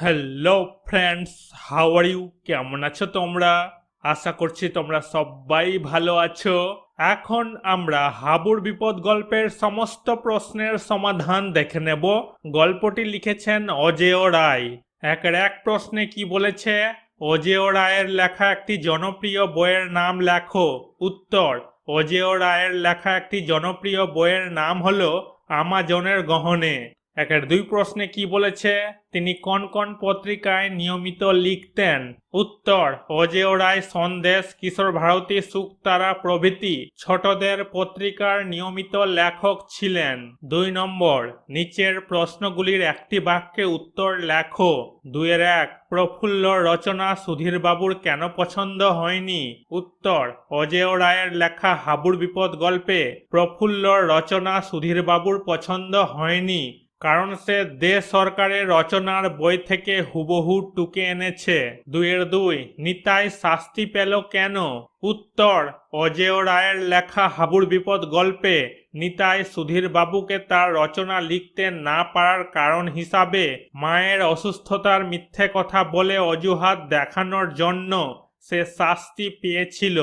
Hello friends how are you কেমন আছো তোমরা? আশা করছি তোমরা সবাই ভালো আছো। এখন আমরা হাবুর বিপদ গল্পের সমস্ত প্রশ্নের সমাধান দেখে নেব। গল্পটি লিখেছেন অজেয় রায়। একের এক প্রশ্নে কি বলেছে? অজেয় রায়ের লেখা একটি জনপ্রিয় বইয়ের নাম লেখো। উত্তর, অজেয় রায়ের লেখা একটি জনপ্রিয় বইয়ের নাম হলো আমাজনের গহনে। একের দুই প্রশ্নে কি বলেছে? তিনি কোন কোন পত্রিকায় নিয়মিত লিখতেন? উত্তর, অজেয় রায় সন্দেশ, কিশোর ভারতী, সুক্তারা প্রভৃতি ছোটদের পত্রিকার নিয়মিত লেখক ছিলেন। দুই নম্বর, নিচের প্রশ্নগুলির একটি বাক্যে উত্তর লেখো। দুইয়ের এক, প্রফুল্ল রচনা সুধীরবাবুর কেন পছন্দ হয়নি? উত্তর, অজেয় রায়ের লেখা হাবুর বিপদ গল্পে প্রফুল্ল রচনা সুধীরবাবুর পছন্দ হয়নি। কারণ সে দেশ সরকারের রচনার বই থেকে হুবহু টুকে এনেছে। দুইয়ের দুই, নিতাই শাস্তি পেল কেন? উত্তর, অজেয় রায়ের লেখা হাবুর বিপদ গল্পে নিতাই সুধীর বাবুকে তার রচনা লিখতে না পারার কারণ হিসাবে মায়ের অসুস্থতার মিথ্যে কথা বলে অজুহাত দেখানোর জন্য সে শাস্তি পেয়েছিল।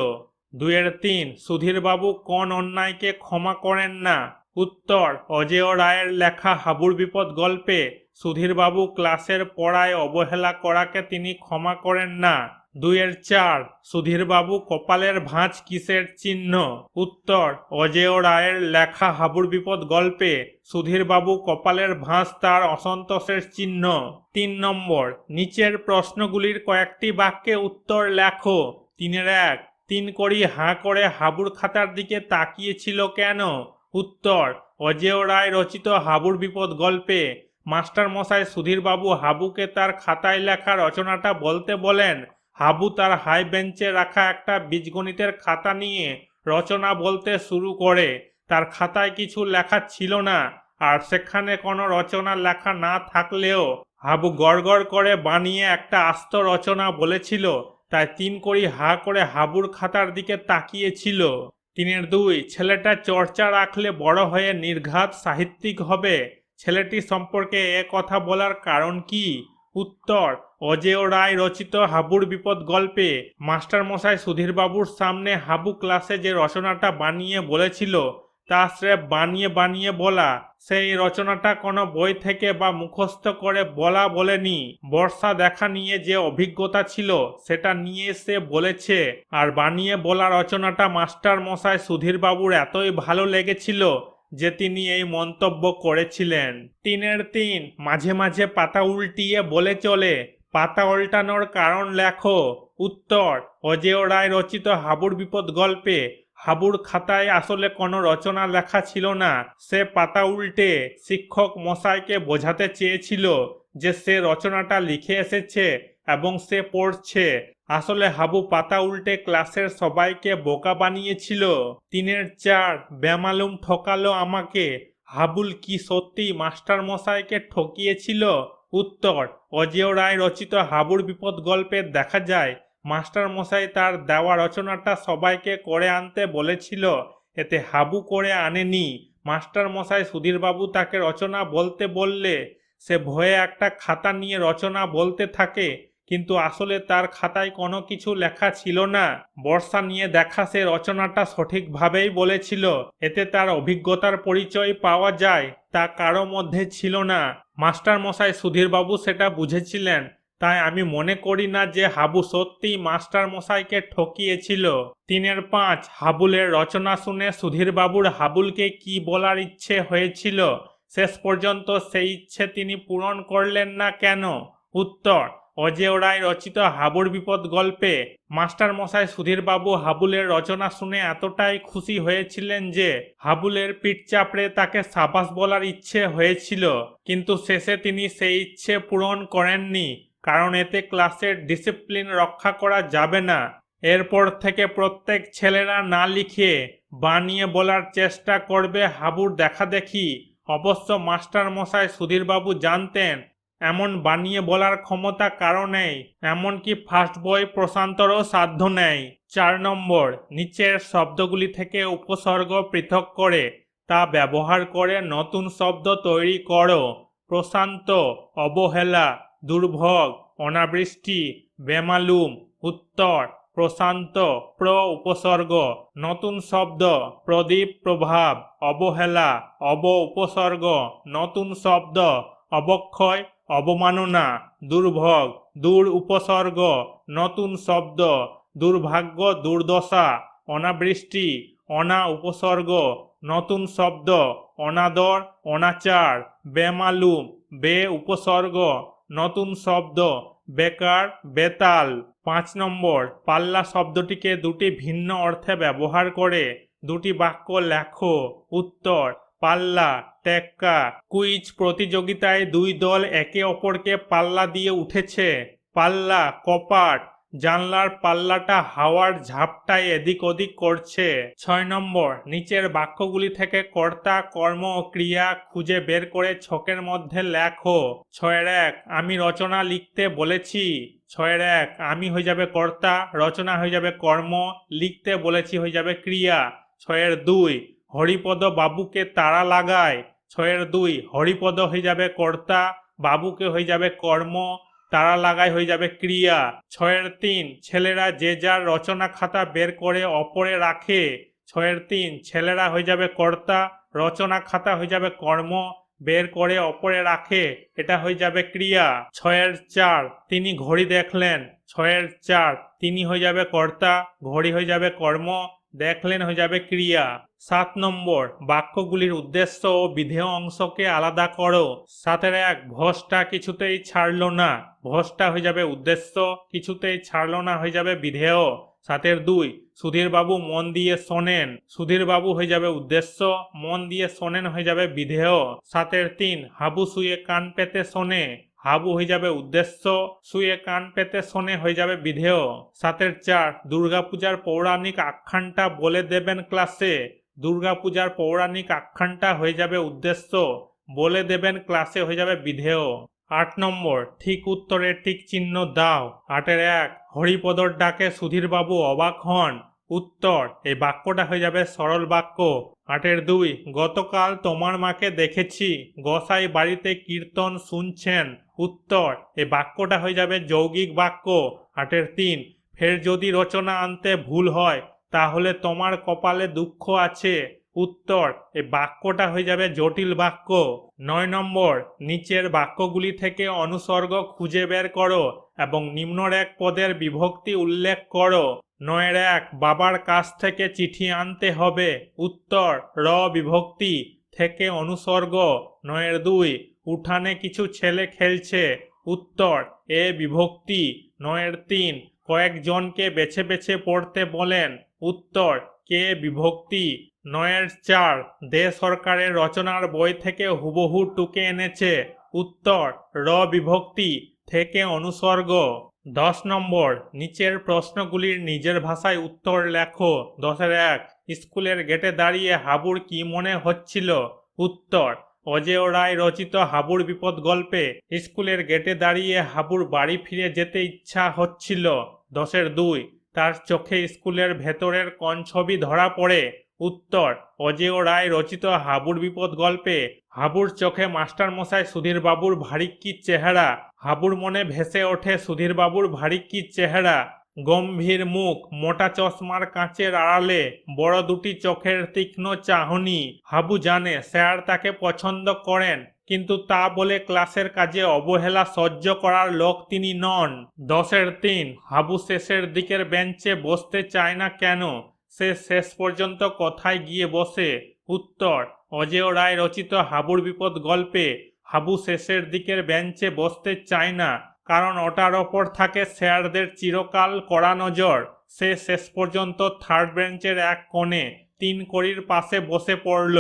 দুইয়ের তিন সুধীরবাবু কোন অন্যায়কে ক্ষমা করেন না। উত্তর, অজেয় রায়ের লেখা হাবুর বিপদ গল্পে সুধীরবাবু ক্লাসের পড়ায় অবহেলা করাকে তিনি ক্ষমা করেন না। দুইয়ের চার, সুধীরবাবু কপালের ভাঁজ কিসের চিহ্ন? উত্তর, অজেয় রায়ের লেখা হাবুর বিপদ গল্পে সুধীরবাবু কপালের ভাঁজ তার অসন্তোষের চিহ্ন। তিন নম্বর, নিচের প্রশ্নগুলির কয়েকটি বাক্যে উত্তর লেখো। তিনের এক, তিন করি হাঁ করে হাবুর খাতার দিকে তাকিয়েছিল কেন? উত্তর, অজেয় রায় রচিত হাবুর বিপদ গল্পে মাস্টার মশাই সুধীরবাবু হাবুকে তার খাতায় লেখা রচনাটা বলতে বলেন, হাবু তার হাই বেঞ্চে রাখা একটা বীজগণিতের খাতা নিয়ে রচনা বলতে শুরু করে, তার খাতায় কিছু লেখা ছিল না, আর সেখানে কোনো রচনা লেখা না থাকলেও হাবু গড়গড় করে বানিয়ে একটা আস্ত রচনা বলেছিল, তাই তিন করি হা করে হাবুর খাতার দিকে তাকিয়েছিল। তিনের দুই, ছেলেটা চর্চা রাখলে বড় হয়ে নির্ঘাত সাহিত্যিক হবে। ছেলেটি সম্পর্কে এ কথা বলার কারণ কি? উত্তর, অজেয় রায় রচিত হাবুর বিপদ গল্পে মাস্টারমশাই সুধীরবাবুর সামনে হাবু ক্লাসে যে রচনাটা বানিয়ে বলেছিল তা বানিয়ে বানিয়ে বলা, সেই রচনাটা কোনো বই থেকে বা মুখস্থ করে বলা বলেনি। বর্ষা দেখা নিয়ে যে অভিজ্ঞতা ছিল, সেটা নিয়ে সে বলেছে। আর বানিয়ে বলা রচনাটা মাস্টার মশাই সুধীরবাবুর এতই ভালো লেগেছিল যে তিনি এই মন্তব্য করেছিলেন। তিনের তিন, মাঝে মাঝে পাতা উল্টিয়ে বলে চলে, পাতা উল্টানোর কারণ লেখো, উত্তর, অজেয় রায় রচিত হাবুর বিপদ গল্পে হাবুর খাতায় আসলে কোনো রচনা লেখা ছিল না। সে পাতা উল্টে শিক্ষক মশাইকে বোঝাতে চেয়েছিল যে সে রচনাটা লিখে এসেছে এবং সে পড়ছে। আসলে হাবু পাতা উল্টে ক্লাসের সবাইকে বোকা বানিয়েছিল। তিনের চার, বেমালুম ঠকালো আমাকে। হাবুল কি সত্যি মাস্টার মশাইকে ঠকিয়েছিল? উত্তর, অজেয় রায় রচিত হাবুর বিপদ গল্পে দেখা যায় মাস্টার মশাই তার দেওয়া রচনাটা সবাইকে করে আনতে বলেছিল। এতে হাবু করে আনেনি। মাস্টার মশাই সুধীরবাবু তাকে রচনা বলতে বললে, সে ভয়ে একটা খাতা নিয়ে রচনা বলতে থাকে, কিন্তু আসলে তার খাতায় কোনো কিছু লেখা ছিল না। বর্ষা নিয়ে দেখা সে রচনাটা সঠিকভাবেই বলেছিল। এতে তার অভিজ্ঞতার পরিচয় পাওয়া যায়, তা কারও মধ্যে ছিল না। মাস্টার মশাই সুধীরবাবু সেটা বুঝেছিলেন। তাই আমি মনে করি না যে হাবু সত্যিই মাস্টার মশাইকে ঠকিয়েছিল। তিনের পাঁচ হাবুলের রচনা শুনে সুধীরবাবুর হাবুলকে কি বলার ইচ্ছে হয়েছিল? শেষ পর্যন্ত সেই ইচ্ছে তিনি পূরণ করলেন না কেন? উত্তর অজেয় রায় রচিত হাবুর বিপদ গল্পে মাস্টার মশাই সুধীরবাবু হাবুলের রচনা শুনে এতটাই খুশি হয়েছিলেন যে হাবুলের পিঠ চাপড়ে তাকে সাবাস বলার ইচ্ছে হয়েছিল। কিন্তু শেষে তিনি সেই ইচ্ছে পূরণ করেননি। কারণ এতে ক্লাসের ডিসিপ্লিন রক্ষা করা যাবে না। এরপর থেকে প্রত্যেক ছেলেরা না লিখে বানিয়ে বলার চেষ্টা করবে হাবুর দেখা দেখি অবশ্য মাস্টার মশাই সুধীরবাবু জানতেন, এমন বানিয়ে বলার ক্ষমতা কারও নেই, এমনকি ফার্স্ট বই প্রশান্তরও সাধ্য নেই। চার নম্বর, নিচের শব্দগুলি থেকে উপসর্গ পৃথক করে, তা ব্যবহার করে নতুন শব্দ তৈরি করো। প্রশান্ত, অবহেলা দুর্ভোগ, অনাবৃষ্টি, বেমালুম, উত্তর, প্রশান্ত, প্র উপসর্গ, নতুন শব্দ, প্রদীপ প্রভাব, অবহেলা, অব উপসর্গ, নতুন শব্দ, অবক্ষয়, অবমাননা, দুর্ভোগ, দূর উপসর্গ, নতুন শব্দ, দুর্ভাগ্য, দুর্দশা, অনাবৃষ্টি, অনা উপসর্গ, নতুন শব্দ, অনাদর, অনাচার, বেমালুম, বে উপসর্গ নতুন শব্দ। বেকার, বেতাল। পাঁচ নম্বর, পাল্লা শব্দটিকে দুটি ভিন্ন অর্থে ব্যবহার করে। দুটি বাক্য লেখো, উত্তর, পাল্লা, টেক্কা। কুইজ প্রতিযোগিতায় দুই দল একে অপরকে পাল্লা দিয়ে উঠেছে। পাল্লা, কপাট জানলার পাল্লাটা হাওয়ার ঝাপটায় এদিক ওদিক করছে। ছয় নম্বর, নিচের বাক্যগুলি থেকে কর্তা, কর্ম ও ক্রিয়া খুঁজে বের করে ছকের মধ্যে লেখো। ছয়ের এক, আমি রচনা লিখতে বলেছি। ছয়ের এক, আমি হয়ে যাবে কর্তা, রচনা হয়ে যাবে কর্ম, লিখতে বলেছি হয়ে যাবে ক্রিয়া। ছয়ের দুই, হরিপদ বাবুকে তারা লাগায়। ছয়ের দুই, হরিপদ হয়ে যাবে কর্তা, বাবুকে হয়ে যাবে কর্ম তারা লাগাই হয়ে যাবে ক্রিয়া। ছয়ের তিন, ছেলেরা যে যার রচনা খাতা বের করে অপরে রাখে। ছয়ের তিন, ছেলেরা হয়ে যাবে কর্তা, রচনা খাতা হয়ে যাবে কর্ম, বের করে অপরে রাখে, এটা হয়ে যাবে ক্রিয়া। ছয়ের চার, তিনি ঘড়ি দেখলেন। ছয়ের চার, তিনি হয়ে যাবে কর্তা, ঘড়ি হয়ে যাবে কর্ম দেখলেন হয়ে যাবে ক্রিয়া। সাত নম্বর, বাক্যগুলির উদ্দেশ্য ও বিধেয় অংশকে আলাদা করো। সাতের এক ভসটা কিছুতেই ছাড়লো না। ভসটা হয়ে যাবে উদ্দেশ্য, কিছুতেই ছাড়ল না, হয়ে যাবে বিধেয়। সাতের দুই সুধীর বাবু মন দিয়ে শোনেন। সুধীর বাবু হয়ে যাবে উদ্দেশ্য, মন দিয়ে শোনেন হয়ে যাবে বিধেয়। সাতের তিন, হাবু শুয়ে কান পেতে শোনে। হাবু হয়ে যাবে উদ্দেশ্য শুয়ে কান পেতে শোনে হয়ে যাবে বিধেয়। সাতের চার, দুর্গাপূজার পৌরাণিক আখ্যানটা বলে দেবেন ক্লাসে। দুর্গাপূজার পৌরাণিক আখ্যানটা হয়ে যাবে উদ্দেশ্য, বলে দেবেন ক্লাসে হয়ে যাবে বিধেয়। আট নম্বর, ঠিক উত্তরের ঠিক চিহ্ন দাও। আটের এক, হরিপদর ডাকে সুধীরবাবু অবাক হন। উত্তর। এই বাক্যটা হয়ে যাবে সরল বাক্য। আটের দুই, গতকাল তোমার মাকে দেখেছি, গোসাই বাড়িতে কীর্তন শুনছেন। উত্তর, এই বাক্যটা হয়ে যাবে যৌগিক বাক্য। আটের তিন, ফের যদি রচনা আনতে ভুল হয়, তাহলে তোমার কপালে দুঃখ আছে। উত্তর, এই বাক্যটা হয়ে যাবে জটিল বাক্য। নয় নম্বর, নিচের বাক্যগুলি থেকে অনুসর্গ খুঁজে বের করো এবং নিম্নর এক পদের বিভক্তি উল্লেখ করো। নয়ের এক, বাবার কাছ থেকে চিঠি আনতে হবে। উত্তর, র বিভক্তি থেকে অনুসর্গ। নয়ের দুই, উঠানে কিছু ছেলে খেলছে। উত্তর, এ বিভক্তি। নয়ের তিন, কয়েকজনকে বেছে বেছে পড়তে বলেন। উত্তর, কে বিভক্তি। নয়ের চার, দে সরকারের রচনার বই থেকে হুবহু টুকে এনেছে। উত্তর, র বিভক্তি থেকে অনুসর্গ। দশ নম্বর, নিচের প্রশ্নগুলির নিজের ভাষায় উত্তর লেখো। দশের এক, স্কুলের গেটে দাঁড়িয়ে হাবুর কি মনে হচ্ছিল? উত্তর, অজেয় রায় রচিত হাবুর বিপদ গল্পে স্কুলের গেটে দাঁড়িয়ে হাবুর বাড়ি ফিরে যেতে ইচ্ছা হচ্ছিল। দশের দুই, তার চোখে স্কুলের ভেতরের কোন ছবি ধরা পড়ে। উত্তর, অজেয় রায় রচিত হাবুর বিপদ গল্পে হাবুর চোখে মাস্টার মশাই সুধীর বাবুর ভারিক্কি চেহারা? হাবুর মনে ভেসে ওঠে সুধীর বাবুর ভারিক্কি চেহারা? গম্ভীর মুখ, মোটা চশমার কাঁচের আড়ালে, বড় দুটি চোখের তীক্ষ্ণ চাহনি। হাবু জানে স্যার তাকে পছন্দ করেন, কিন্তু তা বলে ক্লাসের কাজে অবহেলা সহ্য করার লোক তিনি নন। দশের তিন, হাবু শেষের দিকের বেঞ্চে বসতে চায় না কেন? সে শেষ পর্যন্ত কোথায় গিয়ে বসে? উত্তর, অজেয় রায় রচিত হাবুর বিপদ গল্পে হাবু শেষের দিকের বেঞ্চে বসতে চায় না, কারণ ওটার ওপর থাকে স্যারদের চিরকাল কড়া নজর। সে শেষ পর্যন্ত থার্ড বেঞ্চের এক কোণে তিন কড়ির পাশে বসে পড়ল।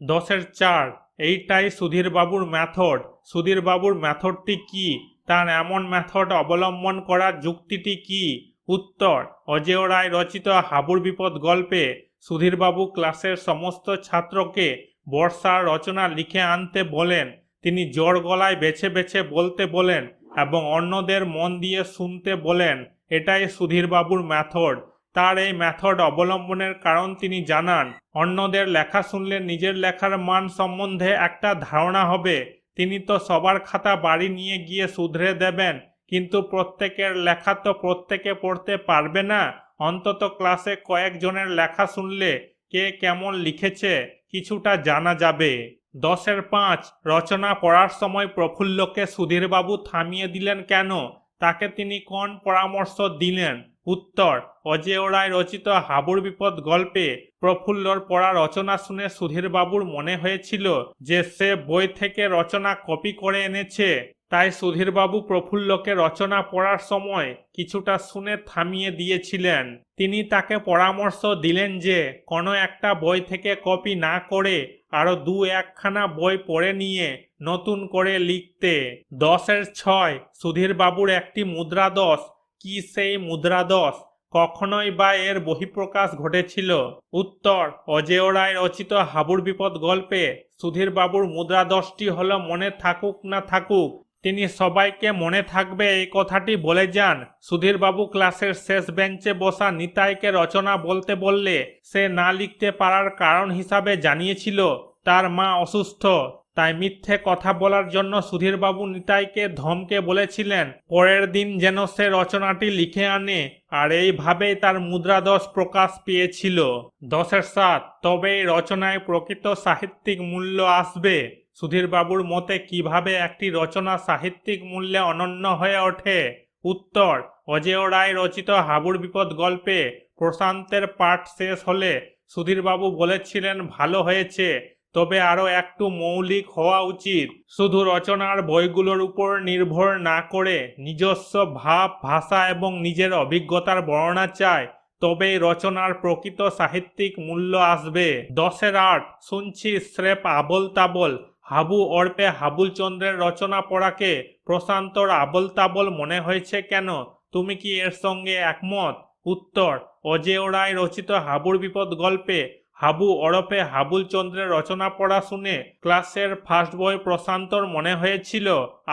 দশের চার, এইটাই সুধীরবাবুর ম্যাথড সুধীরবাবুর ম্যাথডটি কি? তার এমন ম্যাথড অবলম্বন করার যুক্তিটি কি? উত্তর, অজেয় রায় রচিত হাবুর বিপদ গল্পে সুধীরবাবু ক্লাসের সমস্ত ছাত্রকে বর্ষার রচনা লিখে আনতে বলেন তিনি জোর গলায় বেছে বেছে বলতে বলেন এবং অন্যদের মন দিয়ে শুনতে বলেন, এটাই সুধীরবাবুর ম্যাথড তার এই মেথড অবলম্বনের কারণ তিনি জানান, অন্যদের লেখা শুনলে নিজের লেখার মান সম্বন্ধে একটা ধারণা হবে। তিনি তো সবার খাতা বাড়ি নিয়ে গিয়ে শুধরে দেবেন, কিন্তু প্রত্যেকের লেখা তো প্রত্যেকে পড়তে পারবে না। অন্তত ক্লাসে কয়েকজনের লেখা শুনলে কে কেমন লিখেছে, কিছুটা জানা যাবে। দশের পাঁচ, রচনা পড়ার সময় প্রফুল্লকে সুধীরবাবু থামিয়ে দিলেন কেন? তাকে তিনি কোন পরামর্শ দিলেন? উত্তর, অজেয় রায় রচিত হাবুর বিপদ গল্পে প্রফুল্লর পড়া রচনা শুনে সুধীরবাবুর মনে হয়েছিল যে সে বই থেকে রচনা কপি করে এনেছে। তাই সুধীরবাবু প্রফুল্লকে রচনা পড়ার সময় কিছুটা শুনে থামিয়ে দিয়েছিলেন। তিনি তাকে পরামর্শ দিলেন যে কোনো একটা বই থেকে কপি না করে আরও দু একখানা বই পড়ে নিয়ে নতুন করে লিখতে। দশের ছয়, সুধীরবাবুর একটি মুদ্রাদশ। কি সেই মুদ্রাদশ? কখনোই বা এর বহিঃপ্রকাশ ঘটেছিল? উত্তর, অজেয় রায় রচিত হাবুর বিপদ গল্পে সুধীরবাবুর মুদ্রাদশটি হলো মনে থাকুক না থাকুক তিনি সবাইকে মনে থাকবে এই কথাটি বলে যান। সুধীরবাবু ক্লাসের শেষ বেঞ্চে বসা নিতাইকে রচনা বলতে বললে সে না লিখতে পারার কারণ হিসাবে জানিয়েছিল, তার মা অসুস্থ। তাই মিথ্যে কথা বলার জন্য সুধীরবাবু নিতাইকে ধমকে বলেছিলেন, পরের দিন যেন সে রচনাটি লিখে আনে। আর এইভাবেই তার মুদ্রাদশ প্রকাশ পেয়েছিল। দশের সাত, তবে এই রচনায় প্রকৃত সাহিত্যিক মূল্য আসবে। সুধীরবাবুর মতে কীভাবে একটি রচনা সাহিত্যিক মূল্যে অনন্য হয়ে ওঠে? উত্তর, অজেয় রায় রচিত হাবুর বিপদ গল্পে প্রশান্তের পাঠ শেষ হলে সুধীরবাবু বলেছিলেন, ভালো হয়েছে, তবে আরও একটু মৌলিক হওয়া উচিত। শুধু রচনার বইগুলোর উপর নির্ভর না করে নিজস্ব ভাব, ভাষা এবং নিজের অভিজ্ঞতার বর্ণনা চায় তবেই রচনার প্রকৃত সাহিত্যিক মূল্য আসবে। দশের আট, শুনছি স্রেপ আবল তাবল হাবু অর্পে হাবুল চন্দ্রের রচনা পড়াকে প্রশান্তর আবল তাবল মনে হয়েছে কেন? তুমি কি এর সঙ্গে একমত? উত্তর অজেয় রায় রচিত হাবুর বিপদ গল্পে হাবু ওরফে হাবুল চন্দ্রের রচনা পড়া শুনে ক্লাসের ফার্স্ট বই প্রশান্তর মনে হয়েছিল।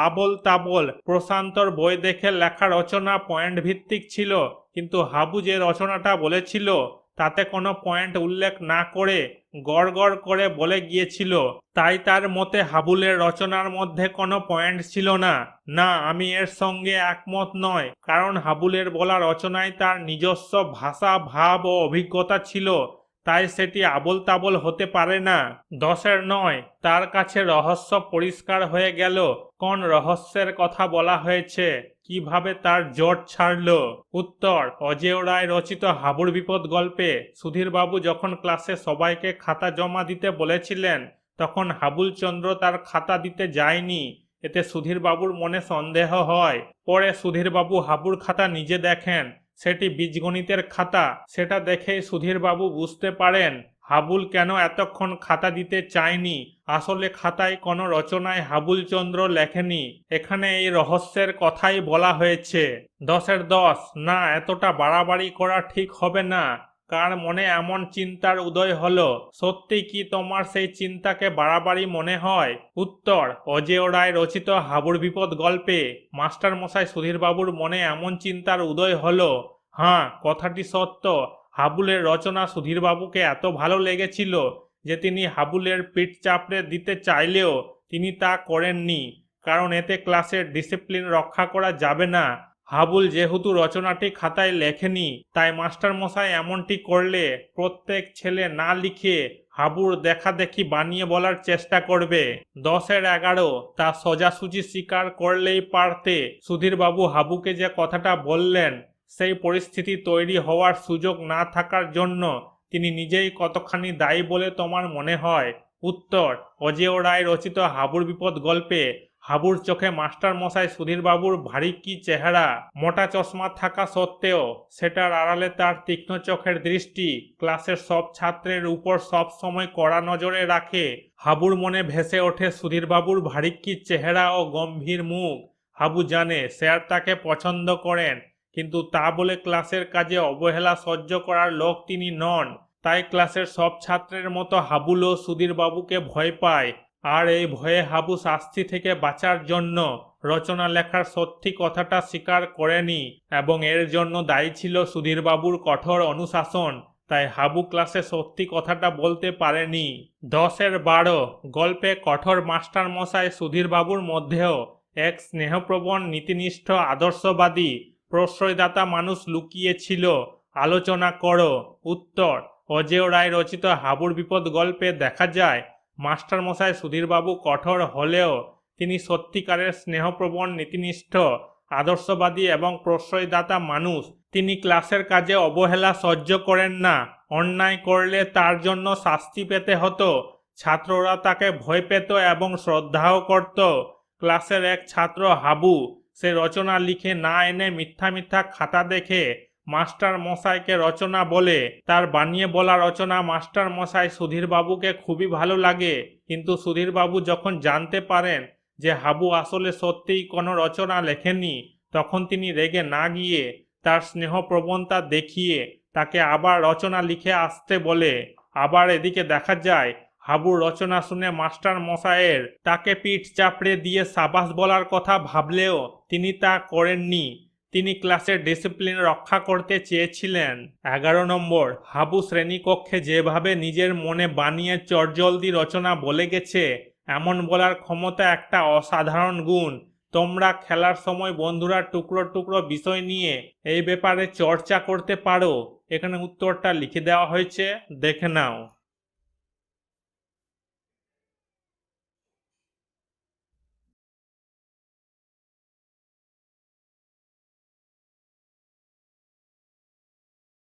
আবল তাবল প্রশান্তর বই দেখে লেখা রচনা পয়েন্ট ভিত্তিক ছিল, কিন্তু হাবু যে রচনাটা বলেছিল তাতে কোনো পয়েন্ট উল্লেখ না করে গড় গড় করে বলে গিয়েছিল। তাই তার মতে হাবুলের রচনার মধ্যে কোনো পয়েন্ট ছিল না। না, আমি এর সঙ্গে একমত নয়। কারণ হাবুলের বলা রচনায় তার নিজস্ব ভাষা, ভাব ও অভিজ্ঞতা ছিল, তাই সেটি আবল তাবল হতে পারে না। দশের নয়, তার কাছে রহস্য পরিষ্কার হয়ে গেল। কোন রহস্যের কথা বলা হয়েছে? কীভাবে তার জট ছাড়ল? উত্তর, অজেয় রায় রচিত হাবুর বিপদ গল্পে সুধীরবাবু যখন ক্লাসে সবাইকে খাতা জমা দিতে বলেছিলেন, তখন হাবুল চন্দ্র তার খাতা দিতে যায়নি। এতে সুধীরবাবুর মনে সন্দেহ হয়। পরে সুধীরবাবু হাবুর খাতা নিজে দেখেন। সেটি বীজগণিতের খাতা। সেটা দেখেই সুধীরবাবু বুঝতে পারেন হাবুল কেন এতক্ষণ খাতা দিতে চায়নি? আসলে খাতায় কোনো রচনায় হাবুল চন্দ্র লেখেনি। এখানে এই রহস্যের কথাই বলা হয়েছে। দশের দশ। না, এতটা বাড়াবাড়ি করা ঠিক হবে না। কার মনে এমন চিন্তার উদয় হলো? সত্যি কি তোমার সেই চিন্তাকে বাড়াবাড়ি মনে হয়? উত্তর, অজেয় রায় রচিত হাবুর বিপদ গল্পে মাস্টার মশাই সুধীরবাবুর মনে এমন চিন্তার উদয় হলো। হ্যাঁ কথাটি সত্য। হাবুলের রচনা সুধীরবাবুকে এত ভালো লেগেছিল যে তিনি হাবুলের পিঠ চাপড়ে দিতে চাইলেও তিনি তা করেননি, কারণ এতে ক্লাসের ডিসিপ্লিন রক্ষা করা যাবে না। হাবুল যেহেতু রচনাটি খাতায় লেখেনি, তাই মাস্টার মশাই এমনটি করলে প্রত্যেক ছেলে না লিখে হাবুর দেখা দেখি বানিয়ে বলার চেষ্টা করবে। দশের এগারো, তা সোজাসুজি স্বীকার করলেই পারতে সুধীরবাবু হাবুকে যে কথাটা বললেন সেই পরিস্থিতি তৈরি হওয়ার সুযোগ না থাকার জন্য তিনি নিজেই কতখানি দায়ী বলে তোমার মনে হয়? উত্তর, অজেয় রায় রচিত হাবুর বিপদ গল্পে হাবুর চোখে মাস্টার মশাই সুধীরবাবুর ভারী কি চেহারা, মোটা চশমা থাকা সত্ত্বেও সেটার আড়ালে তার তীক্ষ্ণ চোখের দৃষ্টি ক্লাসের সব ছাত্রের উপর সব সময় কড়া নজরে রাখে। হাবুর মনে ভেসে ওঠে সুধীরবাবুর ভারী কি চেহারা ও গম্ভীর মুখ। হাবু জানে স্যার তাকে পছন্দ করেন কিন্তু তা বলে ক্লাসের কাজে অবহেলা সহ্য করার লোক তিনি নন। তাই ক্লাসের সব ছাত্রের মতো হাবুলও সুধীরবাবুকে ভয় পায়। আর এই ভয়ে হাবু শাস্তি থেকে বাঁচার জন্য রচনা লেখার সত্যি কথাটা স্বীকার করেনি এবং এর জন্য দায়ী ছিল সুধীরবাবুর কঠোর অনুশাসন। তাই হাবু ক্লাসে সত্যি কথাটা বলতে পারেনি। দশের বারো গল্পে কঠোর মাস্টার মশাই সুধীর বাবুর মধ্যেও এক স্নেহপ্রবণ, নীতিনিষ্ঠ, আদর্শবাদী প্রশ্রয়দাতা মানুষ লুকিয়েছিল, আলোচনা করো, উত্তর, অজেয় রায় রচিত হাবুর বিপদ গল্পে দেখা যায় মাস্টার মশাই সুধীরবাবু কঠোর হলেও তিনি সত্যিকারের স্নেহপ্রবণ, নীতিনিষ্ঠ, আদর্শবাদী এবং প্রশ্রয়দাতা মানুষ। তিনি ক্লাসের কাজে অবহেলা সহ্য করেন না, অন্যায় করলে তার জন্য শাস্তি পেতে হতো, ছাত্ররা তাকে ভয় পেত এবং শ্রদ্ধাও করত। ক্লাসের এক ছাত্র হাবু সে রচনা লিখে না এনে মিথ্যা মিথ্যা খাতা দেখে মাস্টার মশাইকে রচনা বলে। তার বানিয়ে বলা রচনা মাস্টার মশাই সুধীর বাবুকে খুবই ভালো লাগে। কিন্তু সুধীর বাবু যখন জানতে পারেন যে হাবু আসলে সত্যিই কোনো রচনা লেখেনি তখন তিনি রেগে না গিয়ে তার স্নেহ প্রবণতা দেখিয়ে তাকে আবার রচনা লিখে আসতে বলে। আবার এদিকে দেখা যায় হাবুর রচনা শুনে মাস্টার মশায়ের তাকে পিঠ চাপড়ে দিয়ে সাবাস বলার কথা ভাবলেও তিনি তা করেননি। তিনি ক্লাসের ডিসিপ্লিন রক্ষা করতে চেয়েছিলেন। এগারো নম্বর, হাবু শ্রেণীকক্ষে যেভাবে নিজের মনে বানিয়ে চটজলদি রচনা বলে গেছে, এমন বলার ক্ষমতা একটা অসাধারণ গুণ। তোমরা খেলার সময় বন্ধুরা টুকরো টুকরো বিষয় নিয়ে এই ব্যাপারে চর্চা করতে পারো। এখানে উত্তরটা লিখে দেওয়া হয়েছে, দেখে নাও।